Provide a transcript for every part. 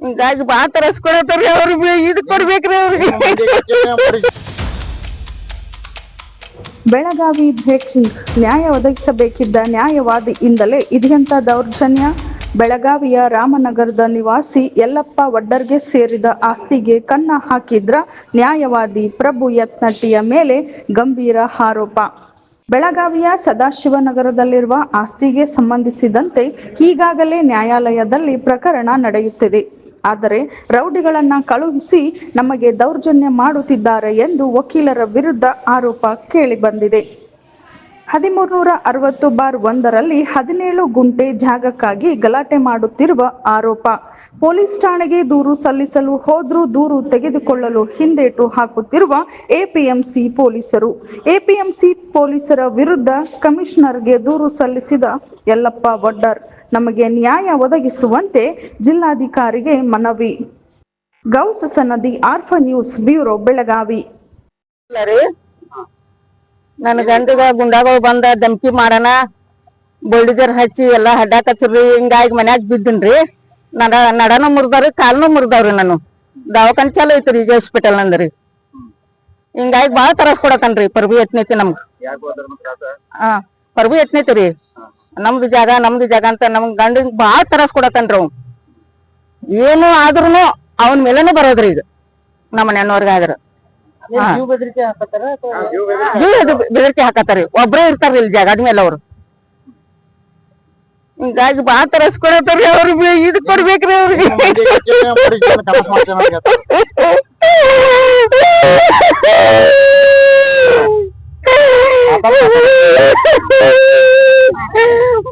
ಹಿಂಗಾಗಿ ಬಾ ತರಸ್ಕೊಡತ್ತಾರ್ರಿ ಅವ್ರಿಗೆ ಇದು ಕೊಡ್ಬೇಕ್ರಿ ಅವ್ರಿಗೆ. ಬೆಳಗಾವಿ ಬ್ರೇಕಿಂಗ್ ನ್ಯಾಯ ಒದಗಿಸಬೇಕಿದ್ದ ನ್ಯಾಯವಾದಿಯಿಂದಲೇ ಇದೆಯಂತ ದೌರ್ಜನ್ಯ. ಬೆಳಗಾವಿಯ ರಾಮನಗರದ ನಿವಾಸಿ ಯಲ್ಲಪ್ಪ ವಡ್ಡರ್ಗೆ ಸೇರಿದ ಆಸ್ತಿಗೆ ಕನ್ನ ಹಾಕಿದ್ರ ನ್ಯಾಯವಾದಿ ಪ್ರಭು ಯತ್ನಟ್ಟಿಯ ಮೇಲೆ ಗಂಭೀರ ಆರೋಪ. ಬೆಳಗಾವಿಯ ಸದಾಶಿವನಗರದಲ್ಲಿರುವ ಆಸ್ತಿಗೆ ಸಂಬಂಧಿಸಿದಂತೆ ಈಗಾಗಲೇ ನ್ಯಾಯಾಲಯದಲ್ಲಿ ಪ್ರಕರಣ ನಡೆಯುತ್ತಿದೆ. ಆದರೆ ರೌಡಿಗಳನ್ನ ಕಳುಹಿಸಿ ನಮಗೆ ದೌರ್ಜನ್ಯ ಮಾಡುತ್ತಿದ್ದಾರೆ ಎಂದು ವಕೀಲರ ವಿರುದ್ಧ ಆರೋಪ ಕೇಳಿಬಂದಿದೆ. ಹದಿಮೂರ್ನೂರ ಅರವತ್ತು ಬಾರ್ ಒಂದರಲ್ಲಿ ಹದಿನೇಳು ಗುಂಟೆ ಜಾಗಕ್ಕಾಗಿ ಗಲಾಟೆ ಮಾಡುತ್ತಿರುವ ಆರೋಪ. ಪೊಲೀಸ್ ಠಾಣೆಗೆ ದೂರು ಸಲ್ಲಿಸಲು ಹೋದ್ರೂ ದೂರು ತೆಗೆದುಕೊಳ್ಳಲು ಹಿಂದೇಟು ಹಾಕುತ್ತಿರುವ ಎಪಿಎಂಸಿ ಪೊಲೀಸರು. ಎಪಿಎಂಸಿ ಪೊಲೀಸರ ವಿರುದ್ಧ ಕಮಿಷನರ್ಗೆ ದೂರು ಸಲ್ಲಿಸಿದ ಯಲ್ಲಪ್ಪ ವಡ್ಡರ್. ನಮಗೆ ನ್ಯಾಯ ಒದಗಿಸುವಂತೆ ಜಿಲ್ಲಾಧಿಕಾರಿಗೆ ಮನವಿ. ಗೌಸ್ ಸನದಿ, ಆರ್ಫ ನ್ಯೂಸ್, ಬ್ಯೂರೋ, ಬೆಳಗಾವಿ. ನನ್ ಗಂಡಗ ಗುಂಡಾಗಳು ಬಂದ ಧಮ್ಕಿ ಮಾಡಣ ಬುಲ್ಡಿಜರ್ ಹಚ್ಚಿ ಎಲ್ಲಾ ಹಡ್ಡ ಹಿಂಗಾಗಿ ಮನ್ಯಾಗ ಬಿದ್ದೀನ್ರಿ. ನಡ, ನಡನು ಮುರ್ದಾವ್ರಿ, ಕಾಲ್ನು ಮುರ್ದಾವ್ರಿ ನಾನು. ದವಾಖಾನೆ ಚಾಲು ಐತ್ರಿ ಈಗ ಹಾಸ್ಪಿಟಲ್ ಅಂದ್ರಿ ಹಿಂಗಾಗಿ ಬಾಳ ತರಸ್ ಕೊಡಕನ್ರಿ ಪರ್ಬಿ ಎತ್ನೈತಿ ನಮ್ಗ. ಹಾ ಪರ್ಬಿ ಯತ್ನೈತಿ ರೀ ನಮ್ದು ಜಾಗ ನಮ್ದು ಜಾಗ ಅಂತ ನಮ್ ಗಂಡಗ್ ಬಾಳ ತರಸ್ ಕೊಡಕನ್ರಿ ಅವ್ ಏನು ಆದ್ರೂನು ಅವನ್ ಮೇಲೆನೆ ಬರೋದ್ರಿ ಈಗ, ನಮ್ಮ ಮನೆಯವ್ರಿಗೆ ಹಾ. ಜೀವ ಇದು ಬೆದರಿಕೆ ಹಾಕತ್ತಾರಿ. ಒಬ್ರೇ ಇರ್ತಾರ್ರಿ ಇಲ್ಲಿ ಜಾಗದ ಮೇಲೆ ಅವ್ರು. ಹಿಂಗಾಗಿ ಬಾ ತರಸ್ಕೊಡತಾರ್ರಿ ಅವ್ರಿಗೆ ಇದು ಕೊಡ್ಬೇಕ್ರಿ ಅವ್ರಿಗೆ.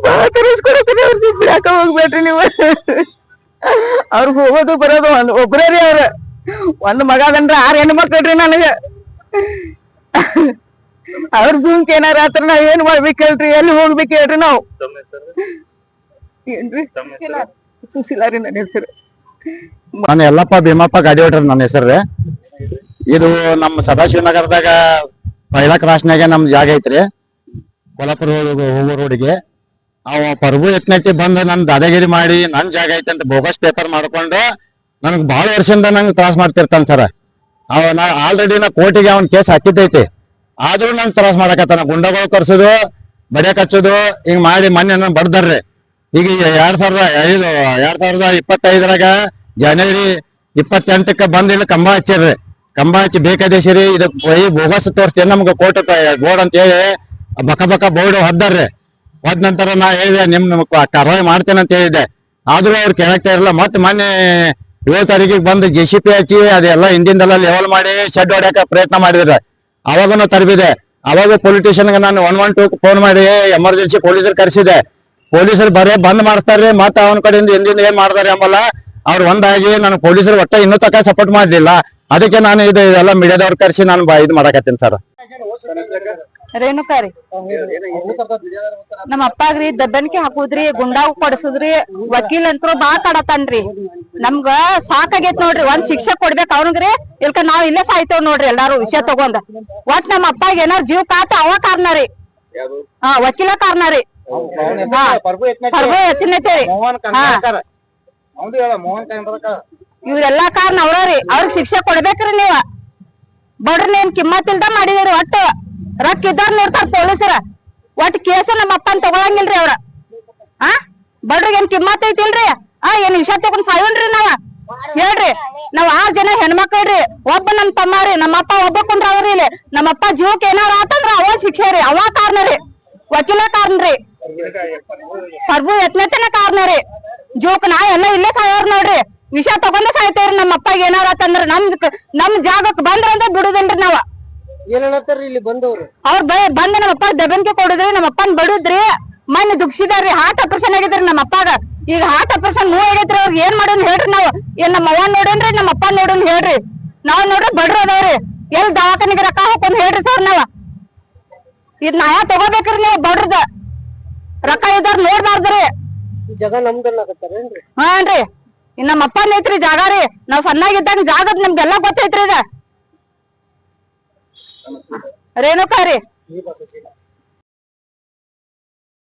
ಬಾ ತರಸ್ಕೊಡತಾರಿ ಅವ್ರಿಗೆ ಬಿಡಾಕ ಹೋಗ್ಬೇಡ್ರಿ ನೀವು. ಅವ್ರಿಗೆ ಹೋಗೋದು ಬರೋದು ಒಂದ್ ಒಬ್ರೇ ರೀ ಅವ್ರ. ಒಂದ್ ಮಗ ಅದನ್ರ ಆರ್ ಹೆಣ್ಣು ಮಕ್ಕಳ್ರಿ ನನಗ. ಅವ್ರ ಜೂನ್ಕ್ ಏನಾರ ಆತ್ರ ನಾವ್ ಏನ್ ಮಾಡ್ಬೇಕು ಹೇಳ್ರಿ? ಎಲ್ಲಿ ಹೋಗ್ಬೇಕು ಹೇಳ್ರಿ ನಾವು? ಏನ್ರಿ? ಸುಶೀಲಾ ರೀ ನನ್ನ ಹೆಸರು. ನಾನು ಎಲ್ಲಪ್ಪ ಭೀಮಪ್ಪ ಗಾಡಿ ಹೊಡ್ರಿ ನನ್ನ ಹೆಸರು ಇದು ನಮ್ಮ ಸದಾಶಿವನಗರದಾಗ ಪೈಲಾ ಕ್ರಾಸ್ನಾಗ ನಮ್ ಜಾಗ ಐತ್ರಿ. ಕೊಲ್ಲಾಪುರ ಹೋಗೋ ಹೋಗೋ ರೋಡಿಗೆ. ಅವ ಪ್ರಭು ಯತ್ನಟ್ಟಿ ಬಂದು ನನ್ ದಾದಾಗಿರಿ ಮಾಡಿ ನನ್ ಜಾಗ ಐತೆ ಅಂತ ಬೋಗಸ್ ಪೇಪರ್ ಮಾಡ್ಕೊಂಡು ನನಗ್ ಬಹಳ ವರ್ಷದಿಂದ ನಂಗೆ ತ್ರಾಸ ಮಾಡ್ತಿರ್ತಾನೆ ಸರ್ ಅವ ನಾ ಆಲ್ರೆಡಿ ನಾ ಕೋರ್ಟಿಗೆ ಅವನ ಕೇಸ್ ಹಾಕಿದ್ದೈತಿ. ಆದ್ರೂ ನಂಗೆ ತ್ರಾಸ ಮಾಡಕತ್ತಾನ. ಗುಂಡಗಳು ಕರ್ಸೋದು ಬಡಿಯಕ್ ಹಚ್ಚೋದು ಹಿಂಗ್ ಮಾಡಿ ಮೊನ್ನೆ ನನ್ ಬಡ್ದಾರ್ರಿ. ಈಗ ಎರಡು ಸಾವಿರದ ಐದು, ಎರಡ್ ಸಾವಿರದ ಇಪ್ಪತ್ತೈದರಾಗ ಜನವರಿ ಇಪ್ಪತ್ತೆಂಟಕ್ಕೆ ಬಂದಿಲ್ಲ ಇಲ್ಲಿ ಕಂಬ ಹಚ್ಚಿರ್ರಿ. ಕಂಬ ಹಚ್ಚಿ ಬೇಕಾದೇಶಿರಿ ಇದು ಈ ಬೋಗಸ್ ತೋರಿಸ್ತೀನಿ ನಮ್ಗೆ ಕೋರ್ಟ್ ಬೋರ್ಡ್ ಅಂತ ಹೇಳಿ ಬಕ ಬಕ ಬೋರ್ಡ್ ಹೊದ್ದಾರ್ರಿ. ಹೋದ ನಂತರ ನಾ ಹೇಳಿದೆ, ನಿಮ್ ಕಾರ್ವಾಯಿ ಮಾಡ್ತೇನೆ ಅಂತ ಹೇಳಿದ್ದೆ. ಆದ್ರೂ ಅವ್ರು ಕೇಳಕ್ಕೆ ಇರಲ್ಲ ಮತ್ತೆ ಮೊನ್ನೆ ಏಳು ತಾರೀಕಿಗೆ ಬಂದು ಜೆ ಸಿ ಪಿ ಹಚ್ಚಿ ಅದೆಲ್ಲ ಹಿಂದಿಂದೆಲ್ಲ ಲೆವೆಲ್ ಮಾಡಿ ಶೆಡ್ ಹೊಡ್ಯಾಕ ಪ್ರಯತ್ನ ಮಾಡಿದ್ರೆ. ಅವಾಗನು ತರಬಿದೆ. ಅವಾಗ ಪೊಲಿಟಿಷಿಯನ್ಗೆ ನಾನು ಒನ್ ಒನ್ ಟೂ ಫೋನ್ ಮಾಡಿ ಎಮರ್ಜೆನ್ಸಿ ಪೊಲೀಸರು ಕರೆಸಿದೆ. ಪೊಲೀಸರು ಬರೇ ಬಂದ್ ಮಾಡ್ತಾರ್ರಿ ಮತ್ತೆ ಅವನ ಕಡೆಯಿಂದ ಹಿಂದಿಂದ ಏನ್ ಮಾಡ್ತಾರೆ ಎಂಬಲ್ಲ ಅವ್ರು ಒಂದಾಗಿ ನಾನು ಪೊಲೀಸರು ಒಟ್ಟ ಇನ್ನೂ ತಕ ಸಪೋರ್ಟ್ ಮಾಡ್ಲಿಲ್ಲ. ಅದಕ್ಕೆ ನಾನು ಇದು ಎಲ್ಲ ಮೀಡಿಯಾದವ್ರು ಕರೆಸಿ ನಾನು ಇದು ಮಾಡಕತ್ತೀನಿ ಸರ್. ರೇಣುಕಾ ರೀ. ನಮ್ಮ ಅಪ್ಪಾಗ್ರಿ ದಬ್ಬನಿಕೆ ಹಾಕುದ್ರಿ ಗುಂಡಾವ್ ಕೊಡ್ಸುದ್ರಿ, ವಕೀಲ್ ಅಂತ ಬಾ ಕಾಡತಾನ್ರಿ ನಮ್ಗ ಸಾಕಾಗೈತ್ ನೋಡ್ರಿ, ಒಂದ್ ಶಿಕ್ಷೆ ಕೊಡ್ಬೇಕ್ ಅವ್ನಿಗ್ರಿ ಇಲ್ಕ ನಾವ್ ಇಲ್ಲೇ ಸಾಯ್ತೇವ್ ನೋಡ್ರಿ ಎಲ್ಲಾರು ವಿಷಯ ತಗೊಂಡ್. ಒಟ್ ನಮ್ಮ ಅಪ್ಪಾಗ ಏನಾರ ಜೀವ ಕಾಟ ಅವ ಕಾರಣ ರೀ. ಹಾ, ವಕೀಲ ಕಾರಣ ರೀ. ಕಂದಾಕರ್ ಇವ್ರೆಲ್ಲಾ ಕಾರಣ ಅವ್ರಿ ಅವ್ರಿಗೆ ಶಿಕ್ಷೆ ಕೊಡ್ಬೇಕ್ರಿ ನೀವ. ಬಡ್ರಿ ಏನ್ ಕಿಮ್ಮತ್ ಇಲ್ದ ಮಾಡಿದಿರಿ ಒಟ್ಟು. ರೊಕ್ಕ ಇದ್ದಾರ ನೋಡ್ತಾರ ಪೊಲೀಸರ. ಒಟ್ ಕೇಸ ನಮ್ಮ ಅಪ್ಪನ್ ತಗೊಳಂಗಿಲ್ರಿ ಅವ್ರ. ಆ? ಬಡ್ರಿಗೆ ಏನ್ ಕಿಮ್ಮತ್ ಐತಿಲ್ರಿ? ಆ, ಏನ್ ವಿಷ ತಗೊಂಡ್ ಸಾಯೋಣ್ರಿ ನಾವ? ಹೇಳ್ರಿ, ನಾವ್ ಆರ್ ಜನ ಹೆಣ್ಮಕ್ಳ್ರಿ. ಒಬ್ಬ ನಮ್ ತಮ್ಮ ರೀ, ನಮ್ಮ ಅಪ್ಪ ಒಬ್ಬ ಕುಂದ್ರ ಅವ್ರಿ ಇಲ್ಲಿ. ನಮ್ಮ ಅಪ್ಪ ಜೀವಕ್ಕೆ ಏನಾರ ಆತಂದ್ರ ಅವ ಶಿಕ್ಷೆ ರೀ, ಅವ ಕಾರಣ ರೀ. ವಕೀಲ ಕಾರಣ ರೀ. ಸರ್ಬು ಯತ್ನತೆನ ಕಾರಣ ರೀ. ಜೋಕ್ ನಾ ಎಲ್ಲ ಇಲ್ಲೇ ಸಾಯೋರ್ ನೋಡ್ರಿ. ವಿಷ ತಗೊಂಡ ಸಾಯ್ತೇವ್ರಿ ನಮ್ಮ ಅಪ್ಪಗೆ ಏನಾರ ಆತಂದ್ರ ನಮ್ ನಮ್ ಜಾಗಕ್ ಬಂದ್ರ ಅಂದ್ರೆ ಬಿಡುದಿಲ್ರಿ ನಾವ. ಏನ್ ಹೇಳತ್ತಾರ್ರಿ ಇಲ್ಲಿ ಬಂದವ್ರು? ಅವ್ರ ಬಂದ ನಮ್ಮ ಅಪ್ಪ ದಬನ್ಕೆ ಕೊಡಿದ್ರಿ ನಮ್ಮ ಅಪ್ಪನ್ ಬಡುದ್ರಿ ಮಣ್ಣು ದುಗ್ಸಿದಾರ್ರಿ ಹಾರ್ಟ್ ಆಪರೇಷನ್ ಆಗಿದ್ರಿ ನಮ್ಮ ಅಪ್ಪಾಗ. ಈಗ ಹಾರ್ಟ್ ಆಪರೇಷನ್ ಮೂವ್ ಆಗೈತ್ರಿ ಅವ್ರಿಗೆ ಏನ್ ಮಾಡೋನ್ ಹೇಳ್ರಿ ನಾವ್. ಏನ್ ನಮ್ಮ ಅವ್ವ ನೋಡೇನ್ರಿ ನಮ್ಮ ಅಪ್ಪ ನೋಡೋನ್ ಹೇಳ್ರಿ. ನಾವ್ ನೋಡ್ರಿ ಬಡ್ರ ಅದಾವ್ರಿ. ಎಲ್ ದವಾಖಾನಿಗೆ ರೊಕ್ಕ ಹಾಕೊಂಡ್ ಹೇಳ್ರಿ ಸರ್ ನಾವ. ಇದ್ ನಾಯ ತಗೋಬೇಕ್ರಿ ನೀವು ಬಡ್ರದ? ರೊಕ್ಕ ಇದ್ದಾರ ನೋಡ್ಬಾರ್ದ್ರಿ. ನಮ್ದನ್ನ ನಮ್ದನ್ನಾಗತ್ತಾರೇನ್ರಿ ಹಾನ್ರಿ ಇನ್ ನಮ್ಮ ಅಪ್ಪನ್ ಐತ್ರಿ ಜಾಗ ರೀ. ನಾವ್ ಸಣ್ಣಾಗಿದ್ದಾಗ ಜಾಗದ್ ನಮ್ಗೆಲ್ಲಾ ಗೊತ್ತೈತ್ರಿ ಇದ. ರೇಣುಕಾ ರೀ